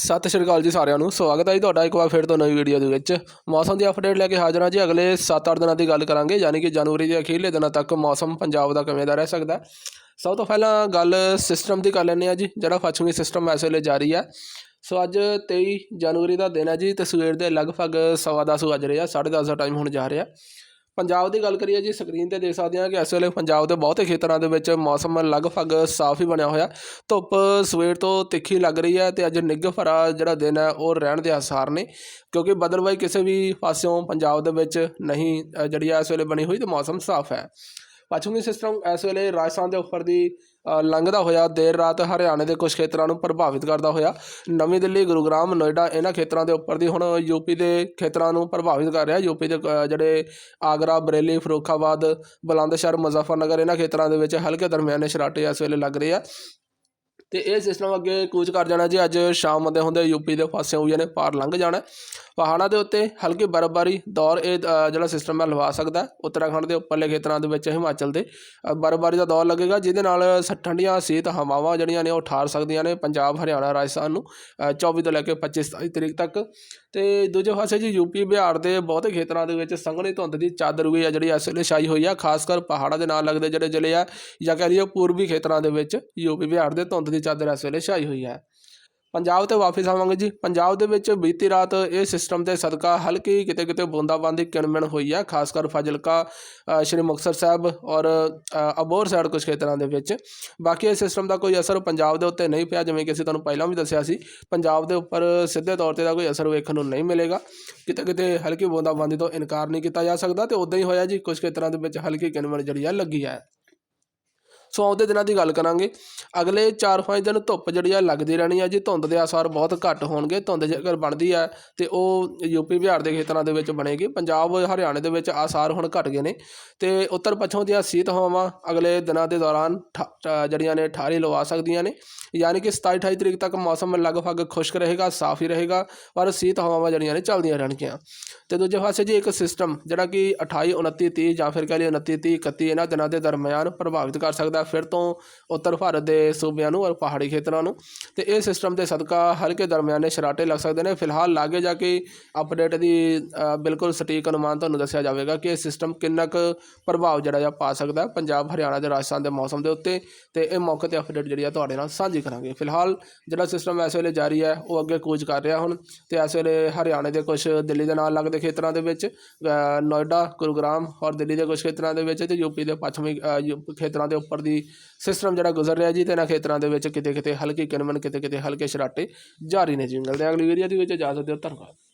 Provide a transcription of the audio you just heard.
ਸਤਿ ਸ਼੍ਰੀ ਅਕਾਲ ਜੀ ਸਾਰਿਆਂ ਨੂੰ, ਸਵਾਗਤ ਹੈ ਜੀ ਤੁਹਾਡਾ ਇੱਕ ਵਾਰ ਫਿਰ ਤੋਂ ਨਵੀਂ ਵੀਡੀਓ ਦੇ ਵਿੱਚ। ਮੌਸਮ ਦੀ ਅਪਡੇਟ ਲੈ ਕੇ ਹਾਜ਼ਰ ਹਾਂ ਜੀ, ਅਗਲੇ 7-8 ਦਿਨਾਂ ਦੀ ਗੱਲ ਕਰਾਂਗੇ, ਯਾਨੀ ਕਿ ਜਨਵਰੀ ਦੇ ਅਖੀਰਲੇ ਦਿਨਾਂ ਤੱਕ ਮੌਸਮ ਪੰਜਾਬ ਦਾ ਕਿਵੇਂ ਦਾ ਰਹਿ ਸਕਦਾ ਹੈ। ਸਭ ਤੋਂ ਪਹਿਲਾਂ ਗੱਲ ਸਿਸਟਮ ਦੀ ਕਰ ਲੈਂਦੇ ਹਾਂ ਜੀ, ਜਿਹੜਾ ਪੱਛਮੀ ਸਿਸਟਮ ਇਸ ਵੇਲੇ ਜਾਰੀ ਹੈ। ਸੋ ਅੱਜ 23 ਜਨਵਰੀ ਦਾ ਦਿਨ ਹੈ ਜੀ, ਤੇ ਸਵੇਰ ਦੇ ਲਗਭਗ ਸਵਾ ਦਸ ਵੱਜ ਰਹੇ ਆ 10:30 ਦਾ ਟਾਈਮ ਹੁਣ ਜਾ ਰਿਹਾ। ਪੰਜਾਬ ਦੀ ਗੱਲ ਕਰੀਏ ਜੀ, ਸਕਰੀਨ ਤੇ ਦੇਖ ਸਕਦੇ ਹਾਂ ਕਿ ਇਸ ਵੇਲੇ ਪੰਜਾਬ ਦੇ ਬਹੁਤੇ ਖੇਤਰਾਂ ਦੇ ਵਿੱਚ ਮੌਸਮ ਲਗਭਗ ਸਾਫ਼ ਹੀ ਬਣਿਆ ਹੋਇਆ। ਧੁੱਪ ਸਵੇਰ ਤੋਂ ਤਿੱਖੀ ਲੱਗ ਰਹੀ ਹੈ ਤੇ ਅੱਜ ਨਿੱਘ ਭਰਾ ਜਿਹੜਾ ਦਿਨ ਹੈ, ਉਹ ਰਹਿਣ ਦੇ ਆਸਾਰ ਨੇ। ਕਿਉਂਕਿ ਬਦਲਵਾਈ ਕਿਸੇ ਵੀ ਪਾਸਿਓਂ ਪੰਜਾਬ ਦੇ ਵਿੱਚ ਨਹੀਂ ਜਿਹੜੀ ਹੈ, ਇਸ ਵੇਲੇ ਬਣੀ ਹੋਈ ਤੇ ਮੌਸਮ ਸਾਫ਼ ਹੈ। ਪੱਛਮੀ ਸਿਸਟਮ ਇਸ ਵੇਲੇ ਰਾਜਸਥਾਨ ਦੇ ਉੱਪਰ ਦੀ ਲੰਘਦਾ ਹੋਇਆ ਦੇਰ ਰਾਤ ਹਰਿਆਣੇ ਦੇ ਕੁਝ ਖੇਤਰਾਂ ਨੂੰ ਪ੍ਰਭਾਵਿਤ ਕਰਦਾ ਹੋਇਆ। ਨਵੀਂ ਦਿੱਲੀ ਗੁਰੂਗ੍ਰਾਮ ਨੋਇਡਾ ਇਹਨਾਂ ਖੇਤਰਾਂ ਦੇ ਉੱਪਰ ਦੀ ਹੁਣ ਯੂਪੀ ਦੇ ਖੇਤਰਾਂ ਨੂੰ ਪ੍ਰਭਾਵਿਤ ਕਰ ਰਿਹਾ। ਯੂਪੀ ਦੇ ਅ, ਜਿਹੜੇ ਆਗਰਾ ਬਰੇਲੀ ਫਰੋਖਾਬਾਦ ਬੁਲੰਦਸ਼ਹਰ ਮੁਜ਼ੱਫਰਨਗਰ ਇਹਨਾਂ ਖੇਤਰਾਂ ਦੇ ਵਿੱਚ ਹਲਕੇ ਦਰਮਿਆਨੇ ਸ਼ਰਾਟੇ ਇਸ ਵੇਲੇ ਲੱਗ ਰਹੇ ਆ। ਤੇ ਇਹ ਸਿਸਟਮ ਅੱਗੇ ਕੂਚ ਕਰ ਜਾਣਾ ਜੀ ਅੱਜ ਸ਼ਾਮ ਹੁੰਦੇ ਹੁੰਦੇ ਯੂਪੀ ਦੇ ਪਾਸੇ ਵੀ ਇਹਨੇ ਪਾਰ ਲੰਘ ਜਾਣਾ। ਪਹਾੜਾਂ ਦੇ ਉੱਤੇ ਹਲਕੀ ਬਰਫ਼ਬਾਰੀ ਦੌਰ ਇਹ ਜਿਹੜਾ ਸਿਸਟਮ ਹੈ ਲਵਾ ਸਕਦਾ। ਉੱਤਰਾਖੰਡ ਦੇ ਉੱਪਰਲੇ ਖੇਤਰਾਂ ਦੇ ਵਿੱਚ ਹਿਮਾਚਲ ਦੇ। ਬਰਫ਼ਬਾਰੀ ਦਾ ਦੌਰ ਲੱਗੇਗਾ ਜਿਹਦੇ ਨਾਲ ਸ- ਠੰਡੀਆਂ ਸੀਤ ਹਵਾਵਾਂ ਜਿਹੜੀਆਂ ਨੇ ਉਹ ਠਾਰ ਸਕਦੀਆਂ ਨੇ ਪੰਜਾਬ ਹਰਿਆਣਾ ਰਾਜਸਥਾਨ ਨੂੰ ਅ, 24 ਤੋਂ ਲੈ ਕੇ 25 27 ਤਰੀਕ ਤੱਕ। ਤੇ ਦੂਜੇ ਪਾਸੇ ਜੀ ਯੂਪੀ ਬਿਹਾਰ ਦੇ ਬਹੁਤੇ ਖੇਤਰਾਂ ਦੇ ਵਿੱਚ ਸੰਘਣੀ ਧੁੰਦ ਦੀ ਚਾਦਰ ਵੀ ਆ ਜਿਹੜੀ ਇਸ ਵੇਲੇ ਛਾਈ ਹੋਈ ਆ ਖਾਸ ਕਰ ਪਹਾੜਾਂ ਦੇ ਨਾਲ ਲੱਗਦੇ ਜਿਹੜੇ ਜ਼ਿਲ੍ਹੇ ਆ ਜਾਂ ਕਹਿ ਲਈਏ ਪੂਰਬੀ ਖੇਤਰਾਂ ਦੇ ਵਿੱਚ ਯੂਪੀ ਬਿਹਾਰ ਦੇ ਧੁੰਦ ਦੀ ਚਾਦਰ ਇਸ ਵੇਲੇ ਛਾਈ ਹੋਈ ਹੈ। ਪੰਜਾਬ ਤੇ ਵਾਪਸ ਆਵਾਂਗੇ ਜੀ। ਪੰਜਾਬ ਦੇ ਵਿੱਚ ਬੀਤੀ ਰਾਤ ਇਹ ਸਿਸਟਮ 'ਤੇ ਸਦਕਾ ਹਲਕੀ ਕਿਤੇ ਕਿਤੇ ਬੂੰਦਾਬਾਂਦੀ, ਕਿਣਮਿਣ ਹੋਈ ਹੈ। ਖਾਸ ਕਰ ਫਾਜ਼ਿਲਕਾ ਸ਼੍ਰੀ ਮੁਕਤਸਰ ਸਾਹਿਬ ਔਰ ਅਬੋਰ ਅਬੋਹਰ ਸਾਈਡ ਕੁਝ ਖੇਤਰਾਂ ਦੇ ਵਿੱਚ। ਬਾਕੀ ਇਹ ਸਿਸਟਮ ਦਾ ਕੋਈ ਅਸਰ ਪੰਜਾਬ ਦੇ ਉੱਤੇ ਨਹੀਂ ਪਿਆ, ਜਿਵੇਂ ਕਿ ਅਸੀਂ ਤੁਹਾਨੂੰ ਪਹਿਲਾਂ ਵੀ ਦੱਸਿਆ ਸੀ। ਪੰਜਾਬ ਦੇ ਉੱਪਰ ਸਿੱਧੇ ਤੌਰ ਤੇ ਦਾ ਕੋਈ ਅਸਰ ਵੇਖਣ ਨੂੰ ਨਹੀਂ ਮਿਲੇਗਾ। ਕਿਤੇ ਕਿਤੇ ਹਲਕੀ ਬੂੰਦਾਬਾਂਦੀ ਤੋਂ ਇਨਕਾਰ ਨਹੀਂ ਕੀਤਾ ਜਾ ਸਕਦਾ ਤੇ ਉਦਾਂ ਹੀ ਹੋਇਆ ਜੀ। ਕੁਝ ਖੇਤਰਾਂ ਦੇ ਵਿੱਚ ਹਲਕੀ ਕਿਣਮਿਣ ਜਿਹੜੀ ਆ ਲੱਗੀ ਹੈ। ਸੋ ਆਉਂਦੇ ਦਿਨਾਂ ਦੀ ਗੱਲ ਕਰਾਂਗੇ। ਅਗਲੇ 4-5 ਦਿਨ ਧੁੱਪ ਜਿਹੜੀ ਆ ਲੱਗਦੀ ਰਹਿਣੀ ਆ ਜੀ, ਧੁੰਦ ਦੇ ਆਸਾਰ ਬਹੁਤ ਘੱਟ ਹੋਣਗੇ। ਧੁੰਦ ਜੇਕਰ ਬਣਦੀ ਹੈ ਤੇ ਉਹ ਯੂਪੀ ਬਿਹਾਰ ਦੇ ਖੇਤਰਾਂ ਦੇ ਵਿੱਚ ਬਣੇਗੀ। ਪੰਜਾਬ, ਹਰਿਆਣੇ ਦੇ ਵਿੱਚ ਆਸਾਰ ਹੁਣ ਘਟ ਗਏ ਨੇ। ਤੇ ਉੱਤਰ ਪੱਛਮ ਦੀਆਂ ਸੀਤ ਹਵਾਵਾਂ ਅਗਲੇ ਦਿਨਾਂ ਦੇ ਦੌਰਾਨ ਠਾ- ਜਿਹੜੀਆਂ ਨੇ ਠਾਰੀ ਲਵਾ ਸਕਦੀਆਂ ਨੇ। ਯਾਨੀ ਕਿ 27-28 ਤਰੀਕ ਤੱਕ ਮੌਸਮ ਲਗਭਗ ਖੁਸ਼ਕ ਰਹੇਗਾ, ਸਾਫ਼ ਹੀ ਰਹੇਗਾ, ਪਰ ਸੀਤ ਹਵਾਵਾਂ ਜਿਹੜੀਆਂ ਨੇ ਚੱਲਦੀਆਂ ਰਹਿਣਗੀਆਂ। ਤੇ ਦੂਜੇ ਪਾਸੇ ਜੀ ਇੱਕ ਸਿਸਟਮ ਜਿਹੜਾ ਕਿ 28 29 30 ਜਾਂ ਫਿਰ ਕਹਿ ਲਈਏ 29 30 31 ਇਹਨਾਂ ਦਿਨਾਂ ਦੇ ਦਰਮਿਆਨ ਪ੍ਰਭਾਵਿਤ ਕਰ ਸਕਦਾ ਹੈ ਫਿਰ ਤੋਂ ਉੱਤਰ ਭਾਰਤ ਦੇ ਸੂਬਿਆਂ ਨੂੰ ਔਰ ਪਹਾੜੀ ਖੇਤਰਾਂ ਨੂੰ। ਤੇ ਇਹ ਸਿਸਟਮ ਦੇ ਸਦਕਾ ਹਲਕੇ ਦਰਮਿਆਨੇ ਸ਼ਰਾਟੇ ਲੱਗ ਸਕਦੇ ਨੇ। ਫਿਲਹਾਲ ਲਾਗੇ ਜਾ ਕੇ ਅਪਡੇਟ ਦੀ ਬਿਲਕੁਲ ਸਟੀਕ ਅਨੁਮਾਨ ਤੁਹਾਨੂੰ ਦੱਸਿਆ ਜਾਵੇਗਾ ਕਿ ਇਹ ਸਿਸਟਮ ਕਿੰਨਾ ਕੁ ਪ੍ਰਭਾਵ ਜਿਹੜਾ ਆ ਪਾ ਸਕਦਾ ਪੰਜਾਬ, ਹਰਿਆਣਾ ਤੇ ਰਾਜਸਥਾਨ ਦੇ ਮੌਸਮ ਦੇ ਉੱਤੇ। ਤੇ ਇਹ ਮੌਕੇ ਤੇ ਅਪਡੇਟ ਜਿਹੜੀ ਆ ਤੁਹਾਡੇ ਨਾਲ ਸਾਂਝੀ ਕਰਾਂਗੇ। ਫਿਲਹਾਲ ਜਿਹੜਾ ਸਿਸਟਮ ਇਸ ਵੇਲੇ ਜਾਰੀ ਹੈ, ਉਹ ਅੱਗੇ ਕੂਚ ਕਰ ਰਿਹਾ ਹੁਣ। ਤੇ ਇਸ ਵੇਲੇ ਹਰਿਆਣੇ ਦੇ ਕੁਝ ਦਿੱਲੀ ਦੇ ਨਾਲ ਲੱਗਦੇ ਖੇਤਰਾਂ ਦੇ ਵਿੱਚ ਨੋਇਡਾ ਗੁਰੂਗ੍ਰਾਮ ਔਰ ਦਿੱਲੀ ਦੇ ਕੁਝ ਖੇਤਰਾਂ ਦੇ ਵਿੱਚ ਤੇ ਯੂਪੀ ਦੇ ਪੱਛਮੀ ਯੂ- ਖੇਤਰਾਂ ਦੇ ਉੱਪਰ ਦੀ ਸਿਸਟਮ ਜਿਹੜਾ ਗੁਜ਼ਰ ਰਿਹਾ ਜੀ, ਤੇ ਇਹਨਾਂ ਖੇਤਰਾਂ ਦੇ ਵਿੱਚ ਕਿਤੇ ਕਿਤੇ ਹਲਕੀ ਕਿਣਮਨ ਕਿਤੇ ਕਿਤੇ ਹਲਕੇ ਸ਼ਰਾਟੇ ਜਾਰੀ ਨੇ ਜੀ। ਮਿਲਦੇ ਹਾਂ ਅਗਲੀ ਵੀਡੀਓ ਦੇ ਵਿੱਚ। ਇਜਾਜ਼ਤ ਦਿਓ, ਧੰਨਵਾਦ।